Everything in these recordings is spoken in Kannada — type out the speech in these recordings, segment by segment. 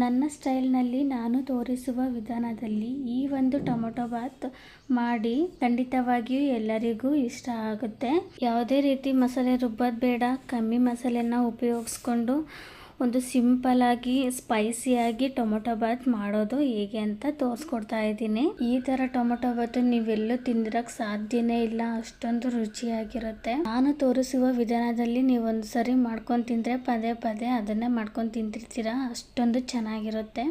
ನನ್ನ ಸ್ಟೈಲ್ನಲ್ಲಿ ನಾನು ತೋರಿಸುವ ವಿಧಾನದಲ್ಲಿ ಈ ಒಂದು ಟೊಮೊಟೊ ಬಾತ್ ಮಾಡಿ ಖಂಡಿತವಾಗಿಯೂ ಎಲ್ಲರಿಗೂ ಇಷ್ಟ ಆಗುತ್ತೆ. ಯಾವುದೇ ರೀತಿ ಮಸಾಲೆ ರುಬ್ಬೋದು ಬೇಡ. ಕಮ್ಮಿ ಮಸಾಲೆನ ಉಪಯೋಗಿಸ್ಕೊಂಡು ಒಂದು ಸಿಂಪಲ್ ಆಗಿ ಸ್ಪೈಸಿಯಾಗಿ ಟೊಮೊಟೊ ಬಾತ್ ಮಾಡೋದು ಹೇಗೆ ಅಂತ ತೋರಿಸ್ಕೊಡ್ತಾ ಇದ್ದೀನಿ. ಈ ತರ ಟೊಮೊಟೊ ಬಾತ್ ನೀವೆಲ್ಲೂ ತಿಂದಿರಕ್ ಸಾಧ್ಯನೇ ಇಲ್ಲ. ಅಷ್ಟೊಂದು ರುಚಿಯಾಗಿರುತ್ತೆ. ನಾನು ತೋರಿಸುವ ವಿಧಾನದಲ್ಲಿ ನೀವೊಂದು ಸರಿ ಮಾಡ್ಕೊಂಡು ತಿಂದ್ರೆ ಪದೇ ಪದೇ ಅದನ್ನೇ ಮಾಡ್ಕೊಂಡು ತಿಂತಿರ್ತೀರಾ? ಅಷ್ಟೊಂದು ಚೆನ್ನಾಗಿರುತ್ತೆ.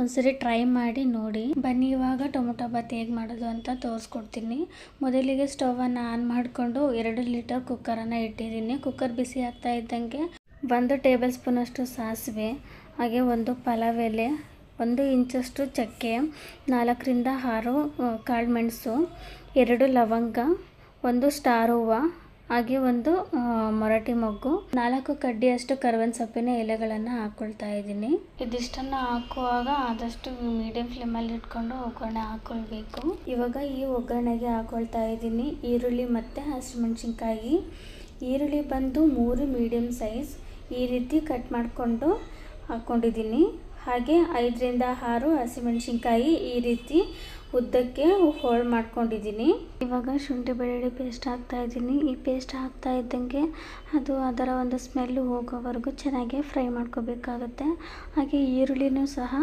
ಒಂದ್ಸರಿ ಟ್ರೈ ಮಾಡಿ ನೋಡಿ. ಬನ್ನಿ, ಇವಾಗ ಟೊಮೊಟೊ ಬಾತ್ ಹೇಗೆ ಮಾಡೋದು ಅಂತ ತೋರಿಸ್ಕೊಡ್ತೀನಿ. ಮೊದಲಿಗೆ ಸ್ಟವನ್ನು ಆನ್ ಮಾಡಿಕೊಂಡು ಎರಡು ಲೀಟರ್ ಕುಕ್ಕರನ್ನು ಇಟ್ಟಿದ್ದೀನಿ. ಕುಕ್ಕರ್ ಬಿಸಿ ಆಗ್ತಾ ಇದ್ದಂಗೆ ಒಂದು ಟೇಬಲ್ ಸ್ಪೂನಷ್ಟು ಸಾಸಿವೆ, ಹಾಗೆ ಒಂದು ಪಲಾವ್ ಎಲೆ ಒಂದು ಇಂಚಷ್ಟು ಚಕ್ಕೆ, ನಾಲ್ಕರಿಂದ ಆರು ಕಾಳು ಮೆಣಸು ಎರಡು ಲವಂಗ, ಒಂದು ಸ್ಟಾರ್ ಹೂವು, ಹಾಗೆ ಒಂದು ಮರಾಠಿ ಮೊಗ್ಗು, ನಾಲ್ಕು ಕಡ್ಡಿಯಷ್ಟು ಕರ್ಬೇವಿನ ಸೊಪ್ಪಿನ ಎಲೆಗಳನ್ನು ಹಾಕ್ಕೊಳ್ತಾ ಇದ್ದೀನಿ. ಇದಿಷ್ಟನ್ನು ಹಾಕುವಾಗ ಆದಷ್ಟು ಮೀಡಿಯಂ ಫ್ಲೇಮಲ್ಲಿ ಇಟ್ಕೊಂಡು ಒಗ್ಗರಣೆ ಹಾಕ್ಕೊಳ್ಬೇಕು ಇವಾಗ ಈ ಒಗ್ಗರಣೆಗೆ ಹಾಕ್ಕೊಳ್ತಾ ಇದ್ದೀನಿ ಈರುಳ್ಳಿ ಮತ್ತು ಹಸಿಮೆಣಸಿನ್ಕಾಯಿ. ಈರುಳ್ಳಿ ಬಂದು ಮೂರು ಮೀಡಿಯಂ ಸೈಜ್ ಈ ರೀತಿ ಕಟ್ ಮಾಡಿಕೊಂಡು ಹಾಕ್ಕೊಂಡಿದ್ದೀನಿ ಹಾಗೆ ಐದರಿಂದ ಆರು ಹಸಿಮೆಣಸಿನ್ಕಾಯಿ ಈ ರೀತಿ ಉದ್ದಕ್ಕೆ ಹೋಳು ಮಾಡ್ಕೊಂಡಿದ್ದೀನಿ. ಇವಾಗ ಶುಂಠಿ ಬೆಳ್ಳುಳ್ಳಿ ಪೇಸ್ಟ್ ಹಾಕ್ತಾ ಇದ್ದೀನಿ. ಈ ಪೇಸ್ಟ್ ಹಾಕ್ತಾ ಇದ್ದಂಗೆ ಅದು ಅದರ ಒಂದು ಸ್ಮೆಲ್ ಹೋಗೋವರೆಗೂ ಚೆನ್ನಾಗಿ ಫ್ರೈ ಮಾಡ್ಕೋಬೇಕಾಗುತ್ತೆ. ಹಾಗೆ ಈರುಳ್ಳಿನೂ ಸಹ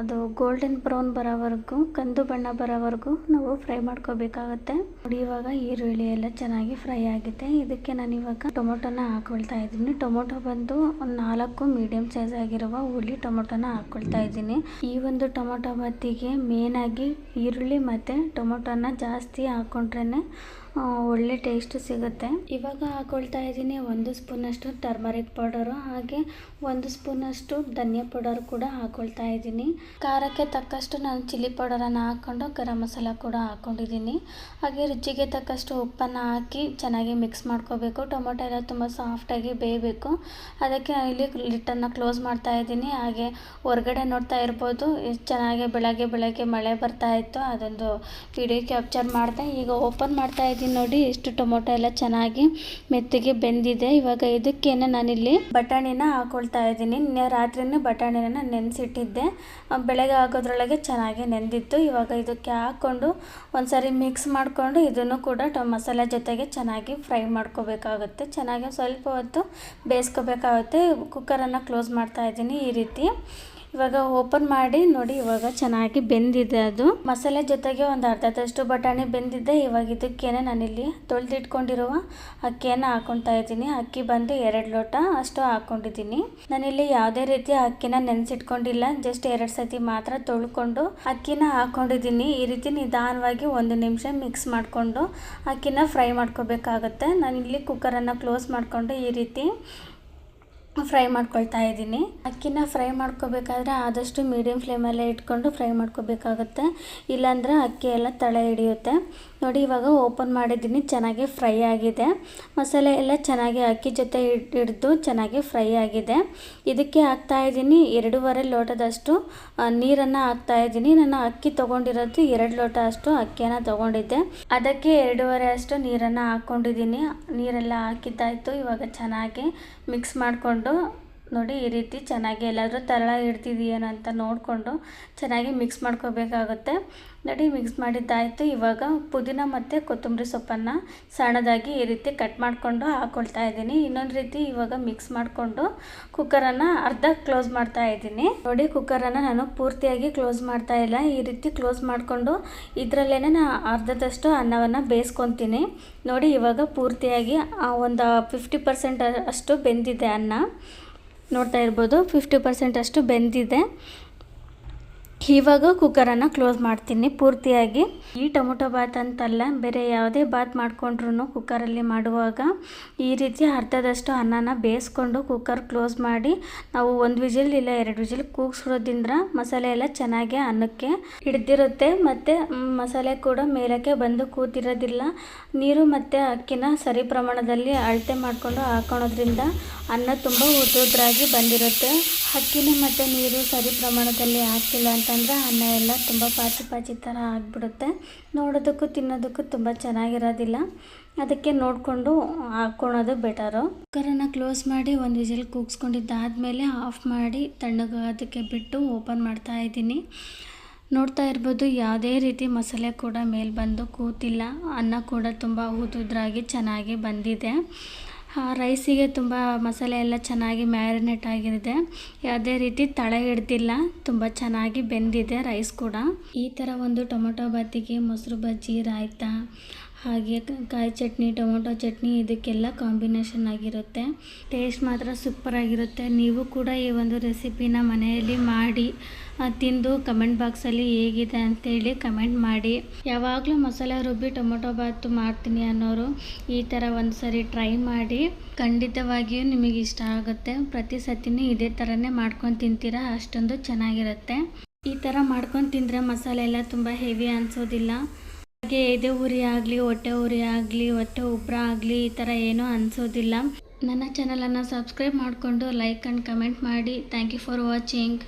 ಅದು ಗೋಲ್ಡನ್ ಬ್ರೌನ್ ಬರೋವರೆಗೂ, ಕಂದು ಬಣ್ಣ ಬರೋವರೆಗೂ ನಾವು ಫ್ರೈ ಮಾಡ್ಕೋಬೇಕಾಗತ್ತೆ. ನೋಡಿ, ಇವಾಗ ಈರುಳ್ಳಿ ಎಲ್ಲ ಚೆನ್ನಾಗಿ ಫ್ರೈ ಆಗಿದೆ. ಇದಕ್ಕೆ ನಾನು ಇವಾಗ ಟೊಮೊಟೊನ ಹಾಕೊಳ್ತಾ ಇದ್ದೀನಿ. ಟೊಮೊಟೊ ಬಂದು ಒಂದು ನಾಲ್ಕು ಮೀಡಿಯಂ ಸೈಜ್ ಆಗಿರುವ ಹುಳಿ ಟೊಮೊಟೊನ ಹಾಕೊಳ್ತಾ ಇದ್ದೀನಿ. ಈ ಒಂದು ಟೊಮೊಟೊ ಬಾತಿಗೆ ಮೇನಾಗಿ ಈರುಳ್ಳಿ ಮತ್ತು ಟೊಮೊಟೊನ ಜಾಸ್ತಿ ಹಾಕೊಂಡ್ರೇ ಒಳ್ಳೆ ಟೇಸ್ಟ್ ಸಿಗುತ್ತೆ. ಇವಾಗ ಹಾಕೊಳ್ತಾ ಇದ್ದೀನಿ ಒಂದು ಸ್ಪೂನಷ್ಟು ಟರ್ಮರಿಕ್ ಪೌಡರು ಹಾಗೆ ಒಂದು ಸ್ಪೂನಷ್ಟು ಧನಿಯಾ ಪೌಡರ್ ಕೂಡ ಹಾಕೊಳ್ತಾ ಇದ್ದೀನಿ. ಖಾರಕ್ಕೆ ತಕ್ಕಷ್ಟು ನಾನು ಚಿಲ್ಲಿ ಪೌಡರನ್ನು ಹಾಕ್ಕೊಂಡು ಗರಂ ಮಸಾಲ ಕೂಡ ಹಾಕ್ಕೊಂಡಿದ್ದೀನಿ ಹಾಗೆ ರುಚಿಗೆ ತಕ್ಕಷ್ಟು ಉಪ್ಪನ್ನು ಹಾಕಿ ಚೆನ್ನಾಗಿ ಮಿಕ್ಸ್ ಮಾಡ್ಕೋಬೇಕು. ಟೊಮೊಟೊ ಎಲ್ಲ ತುಂಬ ಸಾಫ್ಟಾಗಿ ಬೇಯಬೇಕು. ಅದಕ್ಕೆ ನಾನು ಇಲ್ಲಿ ಲಿಟ್ಟನ್ನು ಕ್ಲೋಸ್ ಮಾಡ್ತಾ ಇದ್ದೀನಿ. ಹಾಗೆ ಹೊರಗಡೆ ನೋಡ್ತಾ ಇರ್ಬೋದು. ಚೆನ್ನಾಗಿ ಬೆಳಗ್ಗೆ ಬೆಳಗ್ಗೆ ಮಳೆ ಬರ್ತಾ ಇತ್ತು. ಅದೊಂದು ವಿಡಿಯೋ ಕ್ಯಾಪ್ಚರ್ ಮಾಡಿದೆ. ಈಗ ಓಪನ್ ಮಾಡ್ತಾ ಇದ್ದೀನಿ. ನೋಡಿ ಇಷ್ಟು ಟೊಮೊಟೊ ಎಲ್ಲ ಚೆನ್ನಾಗಿ ಮೆತ್ತಗೆ ಬೆಂದಿದೆ. ಇವಾಗ ಇದಕ್ಕೇನೆ ನಾನಿಲ್ಲಿ ಬಟಾಣಿನ ಹಾಕೊಳ್ತಾ ಇದ್ದೀನಿ. ನಿನ್ನೆ ರಾತ್ರಿನೇ ಬಟಾಣಿನ ನೆನೆಸಿಟ್ಟಿದ್ದೆ. ಬೆಳಗ್ಗೆ ಆಗೋದ್ರೊಳಗೆ ಚೆನ್ನಾಗಿ ನೆಂದಿತ್ತು. ಇವಾಗ ಇದಕ್ಕೆ ಹಾಕ್ಕೊಂಡು ಒಂದ್ಸರಿ ಮಿಕ್ಸ್ ಮಾಡಿಕೊಂಡು ಇದನ್ನು ಕೂಡ ಮಸಾಲೆ ಜೊತೆಗೆ ಚೆನ್ನಾಗಿ ಫ್ರೈ ಮಾಡ್ಕೋಬೇಕಾಗುತ್ತೆ. ಚೆನ್ನಾಗಿ ಸ್ವಲ್ಪ ಹೊತ್ತು ಬೇಯಿಸ್ಕೋಬೇಕಾಗುತ್ತೆ. ಕುಕ್ಕರನ್ನು ಕ್ಲೋಸ್ ಮಾಡ್ತಾ ಇದ್ದೀನಿ ಈ ರೀತಿ. ಇವಾಗ ಓಪನ್ ಮಾಡಿ ನೋಡಿ, ಇವಾಗ ಚೆನ್ನಾಗಿ ಬೆಂದಿದೆ ಅದು. ಮಸಾಲೆ ಜೊತೆಗೆ ಒಂದು ಅರ್ಧದಷ್ಟು ಬಟಾಣಿ ಬೆಂದಿದೆ. ಇವಾಗ ಇದಕ್ಕೇನೆ ನಾನಿಲ್ಲಿ ತೊಳೆದಿಟ್ಕೊಂಡಿರುವ ಅಕ್ಕಿಯನ್ನು ಹಾಕೊತಾ ಇದ್ದೀನಿ. ಅಕ್ಕಿ ಬಂದು ಎರಡು ಲೋಟ ಅಷ್ಟು ಹಾಕೊಂಡಿದ್ದೀನಿ. ನಾನಿಲ್ಲಿ ಯಾವುದೇ ರೀತಿಯ ಅಕ್ಕಿನ ನೆನೆಸಿಟ್ಕೊಂಡಿಲ್ಲ. ಜಸ್ಟ್ ಎರಡು ಸತಿ ಮಾತ್ರ ತೊಳ್ಕೊಂಡು ಅಕ್ಕಿನ ಹಾಕೊಂಡಿದ್ದೀನಿ. ಈ ರೀತಿ ನಿಧಾನವಾಗಿ ಒಂದು ನಿಮಿಷ ಮಿಕ್ಸ್ ಮಾಡಿಕೊಂಡು ಅಕ್ಕಿನ ಫ್ರೈ ಮಾಡ್ಕೋಬೇಕಾಗುತ್ತೆ. ನಾನಿಲ್ಲಿ ಕುಕ್ಕರನ್ನು ಕ್ಲೋಸ್ ಮಾಡಿಕೊಂಡು ಈ ರೀತಿ ಫ್ರೈ ಮಾಡ್ಕೊಳ್ತಾ ಇದ್ದೀನಿ. ಅಕ್ಕಿನ ಫ್ರೈ ಮಾಡ್ಕೋಬೇಕಾದ್ರೆ ಆದಷ್ಟು ಮೀಡಿಯಂ ಫ್ಲೇಮಲ್ಲೇ ಇಟ್ಕೊಂಡು ಫ್ರೈ ಮಾಡ್ಕೋಬೇಕಾಗುತ್ತೆ. ಇಲ್ಲಾಂದರೆ ಅಕ್ಕಿ ಎಲ್ಲ ತಳ ಹಿಡಿಯುತ್ತೆ. ನೋಡಿ, ಇವಾಗ ಓಪನ್ ಮಾಡಿದ್ದೀನಿ. ಚೆನ್ನಾಗಿ ಫ್ರೈ ಆಗಿದೆ. ಮಸಾಲೆ ಎಲ್ಲ ಚೆನ್ನಾಗಿ ಅಕ್ಕಿ ಜೊತೆ ಹಿಡಿದು ಚೆನ್ನಾಗಿ ಫ್ರೈ ಆಗಿದೆ. ಇದಕ್ಕೆ ಹಾಕ್ತಾ ಇದ್ದೀನಿ ಎರಡೂವರೆ ಲೋಟದಷ್ಟು ನೀರನ್ನು ಹಾಕ್ತಾ ಇದ್ದೀನಿ. ನಾನು ಅಕ್ಕಿ ತೊಗೊಂಡಿರೋದು ಎರಡು ಲೋಟ ಅಷ್ಟು ಅಕ್ಕಿಯನ್ನು ತೊಗೊಂಡಿದ್ದೆ. ಅದಕ್ಕೆ ಎರಡೂವರೆ ಅಷ್ಟು ನೀರನ್ನು ಹಾಕ್ಕೊಂಡಿದ್ದೀನಿ ನೀರೆಲ್ಲ ಹಾಕಿದ್ದಾಯಿತು. ಇವಾಗ ಚೆನ್ನಾಗಿ ಮಿಕ್ಸ್ ಮಾಡಿಕೊಂಡು കൊണ്ട് ನೋಡಿ ಈ ರೀತಿ ಚೆನ್ನಾಗಿ ಎಲ್ಲಾದರೂ ತರಳ ಇಡ್ತಿದೆಯೇನೋ ಅಂತ ನೋಡಿಕೊಂಡು ಚೆನ್ನಾಗಿ ಮಿಕ್ಸ್ ಮಾಡ್ಕೋಬೇಕಾಗುತ್ತೆ. ನೋಡಿ ಮಿಕ್ಸ್ ಮಾಡಿದ್ದಾಯಿತು. ಇವಾಗ ಪುದೀನ ಮತ್ತು ಕೊತ್ತಂಬರಿ ಸೊಪ್ಪನ್ನು ಸಣ್ಣದಾಗಿ ಈ ರೀತಿ ಕಟ್ ಮಾಡಿಕೊಂಡು ಹಾಕ್ಕೊಳ್ತಾ ಇದ್ದೀನಿ. ಇನ್ನೊಂದು ರೀತಿ ಇವಾಗ ಮಿಕ್ಸ್ ಮಾಡಿಕೊಂಡು ಕುಕ್ಕರನ್ನು ಅರ್ಧ ಕ್ಲೋಸ್ ಮಾಡ್ತಾ ಇದ್ದೀನಿ. ನೋಡಿ ಕುಕ್ಕರನ್ನು ನಾನು ಪೂರ್ತಿಯಾಗಿ ಕ್ಲೋಸ್ ಮಾಡ್ತಾ ಇಲ್ಲ. ಈ ರೀತಿ ಕ್ಲೋಸ್ ಮಾಡಿಕೊಂಡು ಇದರಲ್ಲೇ ನಾನು ಅರ್ಧದಷ್ಟು ಅನ್ನವನ್ನು ಬೇಯಿಸ್ಕೊತೀನಿ. ನೋಡಿ ಇವಾಗ ಪೂರ್ತಿಯಾಗಿ ಒಂದು ಫಿಫ್ಟಿ ಪರ್ಸೆಂಟ್ ಅಷ್ಟು ಬೆಂದಿದೆ ಅನ್ನ. ನೋಡ್ತಾ ಇರ್ಬೋದು. ಫಿಫ್ಟಿ ಪರ್ಸೆಂಟ್ ಅಷ್ಟು ಬೆಂದಿದೆ. ಇವಾಗ ಕುಕ್ಕರನ್ನು ಕ್ಲೋಸ್ ಮಾಡ್ತೀನಿ ಪೂರ್ತಿಯಾಗಿ. ಈ ಟೊಮೊಟೊ ಬಾತ್ ಅಂತಲ್ಲ, ಬೇರೆ ಯಾವುದೇ ಬಾತ್ ಮಾಡಿಕೊಂಡ್ರು ಕುಕ್ಕರಲ್ಲಿ ಮಾಡುವಾಗ ಈ ರೀತಿ ಅರ್ಧದಷ್ಟು ಅನ್ನನ ಬೇಯಿಸ್ಕೊಂಡು ಕುಕ್ಕರ್ ಕ್ಲೋಸ್ ಮಾಡಿ, ನಾವು ಒಂದು ವಿಜಿಲ್ ಇಲ್ಲ ಎರಡು ವಿಜಿಲ್ ಕೂಗ್ಸಿರೋದ್ರಿಂದ ಮಸಾಲೆ ಎಲ್ಲ ಚೆನ್ನಾಗಿ ಅನ್ನಕ್ಕೆ ಹಿಡ್ದಿರುತ್ತೆ. ಮತ್ತು ಮಸಾಲೆ ಕೂಡ ಮೇಲಕ್ಕೆ ಬಂದು ಕೂತಿರೋದಿಲ್ಲ. ನೀರು ಮತ್ತು ಅಕ್ಕಿನ ಸರಿ ಪ್ರಮಾಣದಲ್ಲಿ ಅಳತೆ ಮಾಡಿಕೊಂಡು ಹಾಕೊಳೋದ್ರಿಂದ ಅನ್ನ ತುಂಬ ಉದ್ರಾಗಿ ಬಂದಿರುತ್ತೆ. ಅಕ್ಕಿನ ಮತ್ತು ನೀರು ಸರಿ ಪ್ರಮಾಣದಲ್ಲಿ ಹಾಕಿಲ್ಲ ಅಂತಂದರೆ ಅನ್ನ ಎಲ್ಲ ತುಂಬ ಪಾಚಿ ಪಾಚಿ ಥರ ಆಗಿಬಿಡುತ್ತೆ. ನೋಡೋದಕ್ಕೂ ತಿನ್ನೋದಕ್ಕೂ ತುಂಬ ಚೆನ್ನಾಗಿರೋದಿಲ್ಲ. ಅದಕ್ಕೆ ನೋಡಿಕೊಂಡು ಹಾಕ್ಕೊಳೋದು ಬೆಟರು. ಕುಕ್ಕರನ್ನು ಕ್ಲೋಸ್ ಮಾಡಿ ಒಂದು ವಿಸಿಲ್ ಕೂಗಿಸ್ಕೊಂಡಿದ್ದಾದಮೇಲೆ ಆಫ್ ಮಾಡಿ ತಣ್ಣಗೆ ಅದಕ್ಕೆ ಬಿಟ್ಟು ಓಪನ್ ಮಾಡ್ತಾ ಇದ್ದೀನಿ. ನೋಡ್ತಾ ಇರ್ಬೋದು ಯಾವುದೇ ರೀತಿ ಮಸಾಲೆ ಕೂಡ ಮೇಲೆ ಬಂದು ಕೂತಿಲ್ಲ. ಅನ್ನ ಕೂಡ ತುಂಬ ಊದುದ್ರಾಗಿ ಚೆನ್ನಾಗಿ ಬಂದಿದೆ. ರೈಸಿಗೆ ತುಂಬ ಮಸಾಲೆ ಎಲ್ಲ ಚೆನ್ನಾಗಿ ಮ್ಯಾರಿನೇಟ್ ಆಗಿದೆ ಯಾವುದೇ ರೀತಿ ತಳೆ ಹಿಡ್ದಿಲ್ಲ, ತುಂಬ ಚೆನ್ನಾಗಿ ಬೆಂದಿದೆ ರೈಸ್ ಕೂಡ. ಈ ಥರ ಒಂದು ಟೊಮೊಟೊ ಬಾತಿಗೆ, ಮೊಸರು ಬಜ್ಜಿ, ರಾಯ್ತ ಹಾಗೆ ಕಾಯಿ ಚಟ್ನಿ, ಟೊಮೊಟೊ ಚಟ್ನಿ ಇದಕ್ಕೆಲ್ಲ ಕಾಂಬಿನೇಷನ್ ಆಗಿರುತ್ತೆ. ಟೇಸ್ಟ್ ಮಾತ್ರ ಸೂಪರ್ ಆಗಿರುತ್ತೆ. ನೀವು ಕೂಡ ಈ ಒಂದು ರೆಸಿಪಿನ ಮನೆಯಲ್ಲಿ ಮಾಡಿ ತಿಂದು ಕಮೆಂಟ್ ಬಾಕ್ಸಲ್ಲಿ ಹೇಗಿದೆ ಅಂತೇಳಿ ಕಮೆಂಟ್ ಮಾಡಿ. ಯಾವಾಗಲೂ ಮಸಾಲೆ ರುಬ್ಬಿ ಟೊಮೊಟೊ ಬಾತು ಮಾಡ್ತೀನಿ ಅನ್ನೋರು ಈ ಥರ ಒಂದು ಸರಿ ಟ್ರೈ ಮಾಡಿ. ಖಂಡಿತವಾಗಿಯೂ ನಿಮಗೆ ಇಷ್ಟ ಆಗುತ್ತೆ. ಪ್ರತಿ ಸತಿನೂ ಇದೇ ಥರನೇ ಮಾಡ್ಕೊಂಡು ತಿಂತೀರಾ? ಅಷ್ಟೊಂದು ಚೆನ್ನಾಗಿರುತ್ತೆ. ಈ ಥರ ಮಾಡ್ಕೊಂಡು ತಿಂದರೆ ಮಸಾಲೆ ಎಲ್ಲ ತುಂಬ ಹೆವಿ ಅನಿಸೋದಿಲ್ಲ. ಹಾಗೆ ಎದೆ ಉರಿ ಆಗಲಿ, ಹೊಟ್ಟೆ ಉರಿ ಆಗಲಿ, ಹೊಟ್ಟೆ ಉಬ್ಬರ ಆಗಲಿ ಈ ಥರ ಏನೂ ಅನಿಸೋದಿಲ್ಲ. ನನ್ನ ಚಾನಲನ್ನು ಸಬ್ಸ್ಕ್ರೈಬ್ ಮಾಡಿಕೊಂಡು ಲೈಕ್ ಆ್ಯಂಡ್ ಕಮೆಂಟ್ ಮಾಡಿ. Thank you for watching